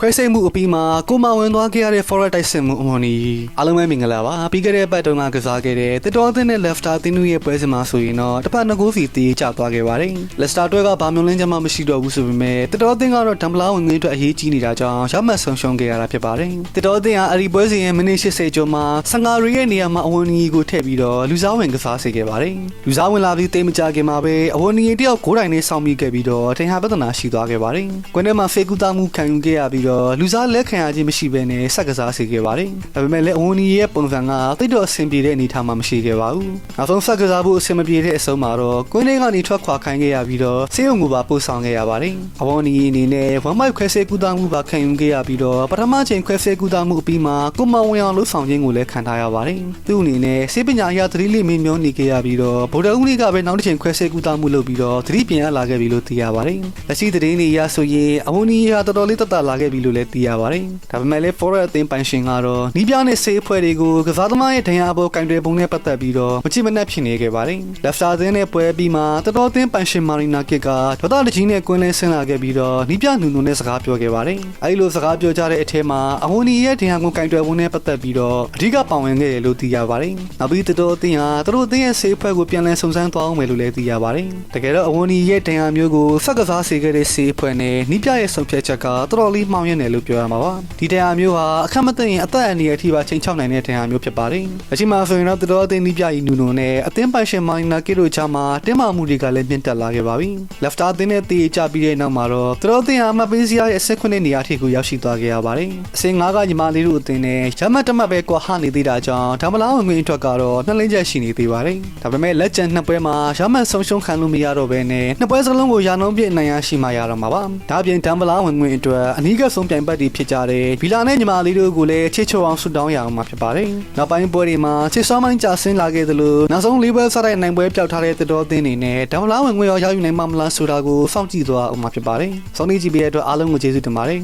ခွဲစိတ်မှုအပြီးမှာကိုမဝင်သွားခဲ့ရတဲ့ forward တိုက်စစ်မှုအမွန်နီအားလုံးပဲမင်္ဂလာပါပြီးခဲ့တဲ့ဘက်တုန်းကကစားခဲ့တဲ့တစ်တော်အသင်းနဲ့ Leicester အသင်းတို့ရဲ့ပွဲစဉ်မှာဆိုရင်တော့တစ်ဖက်နှစ်ဂိုးစီတေးကျသွားခဲ့ပါတယ် Leicester အတွက်ကဘာမျိုးလင်းချမှမရှိတော့ဘူးဆိုပေမဲ့တစ်တော်အသင်းကတော့ဒမ်ဘလာဝင်ငွေအတွက်အရေးကြီးနေတာကြောင့်ရမှတ်ဆုံးရှုံးခဲ့ရတာဖြစ်ပါတယ်တစ်တော်အသင်းကအဲ့ဒီပွဲစဉ်ရဲ့မိနစ်80ကျော်မှာ15ရီရဲ့နေရာမှာအဝန်နီကိုထည့်ပြီးတော့လူစားဝင်ကစားစေခဲ့ပါတယ်လူစားဝင်လာပြီးတေးမကြခင်မှာပဲအဝန်နီတယောက်ဂိုးတိုင်နဲ့ဆောင်းမိခဲ့ပြီးတော့တင်ဟာပြဿနာရှိသွားခဲ့ပါတယ်ကွင်းထဲမှာဖေကူတာမှုခံယူခဲ့ရပြီးတော့လူစားလက်ခံရခြင်းမရှိဘဲနဲ့ဆက်ကစားစေခဲ့ပါတယ်ဒါပေမဲ့လည်းအဝန်နီရဲ့ပုံစံကတိတ်တော့အဆင်ပြေတဲ့အနေအထားမှမရှိခဲ့ပါဘူးနောက်ဆုံးဆက်ကစားဖို့အဆင်မပြေတဲ့အဆုံးမှာတော့ကွင်းထဲကနေထွက်ခွာခိုင်းခဲ့ရပြီးတော့စေယုံကိုပါပို့ဆောင်ခဲ့ရပါတယ်အဝန်နီအနေနဲ့ဝမ်မိုက်ခွဲစေကူတာမှုပါခံယူခဲ့ရပြီးတော့ပထမချိန်ခွဲစေကူတာမှုအပြီးမှာကိုမဝင်အောင်လှုပ်ဆောင်ခြင်းကိုလည်းခံထားရပါတယ်သူ့အနေနဲ့စေပညာအရာသတိလေးမင်းမျောနေခဲ့ရပြီးတော့ဗုဒ္ဓဦးလေးကပဲနောက်တစ်ချိန်ခွဲစေကူတာမှုလုပ်ပြီးတော့သတိပြန်ရလာခဲ့ပြီလို့သိရပါတယ်လက်ရှိသတင်းတွေအရဆိုရင်အဝန်နီဟာတော်တော်လေးတက်တာလာခဲ့ပြီလို့လည်းသိရပါတယ်ဒါပေမဲ့လည်း forward အသင်းပိုင်ရှင်ကတော့နီးပြနဲ့စေးအဖွဲ့တွေကိုကစားသမားရဲ့ဒဏ်ရာပေါ်ကင်တွေပုံနဲ့ပတ်သက်ပြီးတော့မချိမနှက်ဖြစ်နေခဲ့ပါတယ်လက်ဖတာသင်းနဲ့ပွဲပြီးမှတော်တော်သင်းပိုင်ရှင်မာရီနာကစ်ကဒေါသတကြီးနဲ့ကွင်းလဲဆင်းလာခဲ့ပြီးတော့နီးပြနူနူနဲ့စကားပြောခဲ့ပါတယ်အဲဒီလိုစကားပြောကြတဲ့အထက်မှာအဝန်နီရဲ့ဒဏ်ရာကိုကင်တွေပုံနဲ့ပတ်သက်ပြီးတော့အဓိကပါဝင်ခဲ့တယ်လို့သိရပါတယ်နောက်ပြီးတော်တော်အသင်းဟာသူတို့အသင်းရဲ့စေးအဖွဲ့ကိုပြန်လည်စုံစမ်းသွားအောင်မယ်လို့လည်းသိရပါတယ်တကယ်တော့အဝန်နီရဲ့ဒဏ်ရာမျိုးကိုဆက်ကစားစေခဲ့တဲ့စေးအဖွဲ့နဲ့နီးပြရဲ့ဆုံးဖြတ်ချက်ကတော်တော်လေးမှောင်ရနေလို့ပြောရမှာပါဒီဒဏ်ရာမျိုးဟာအခက်မသိရင်အသက်အန္တရာယ်အထိပါချိန်ချောက်နိုင်တဲ့ဒဏ်ရာမျိုးဖြစ်ပါတယ်အချိန်မှာဆိုရင်တော့တော်တော်အသင်းနီးပြကြီးနူနူနဲ့အသင်းပိုင်ရှင်မိုင်းနာကီတို့ချာမှာတင်းမာမှုတွေကလည်းမြင့်တက်လာခဲ့ပါပြီလက်ဖတာအသင်းနဲ့တေးကြပြီးတဲ့နောက်မှာတော့တော်တော်အသင်းဟာမပေးစရာရဲ့အဆင့်ခွင့်နေရာထိကိုရောက်ရှိသွားခဲ့ရပါတယ်အဆင့်၅ကညီမလေးတို့အသင်းနဲ့ရမတ်တမတ်ပဲကွာဟနေသေးတာကြောင့်ဒါမလားဝင်ငွေအတွက်ကတော့နှစ်လင်းချက်ရှိနေသေးပါတယ်ဒါပေမဲ့လက်ကျန်နှစ်ပွဲမှာရမတ်ဆုံးရှုံးခံလို့မရတော့ဘဲနဲ့နှစ်ပွဲစလုံးကိုရာနှုန်းပြည့်နိုင်ရရှိမှရတော့မှာပါဒါပြင်ဒမ်ဘလာဝင်ငွေအတွက်အနီးကဆုံးပြိုင်ပတ်တွေဖြစ်ကြတဲ့ဗီလာနဲ့ညီမလေးတို့ကိုလည်းချစ်ချုံအောင်ဆုတောင်းရအောင်မှာဖြစ်ပါတယ်နောက်ပိုင်းပွဲတွေမှာချစ်စောမိုင်းကြာဆင်းလာခဲ့သလိုနောက်ဆုံးလေးပွဲစတဲ့နိုင်ပွဲပျောက်ထားတဲ့သတော်အသင်းတွေနဲ့ဒမ်ဘလာဝင်ငွေရောရယူနိုင်မှာမလားဆိုတာကိုစောင့်ကြည့်သွားအောင်မှာဖြစ်ပါတယ်စောင့်နေကြည့်ပေးတဲ့အတွက်အားလုံးကိုကျေးဇူးတင်ပါတယ်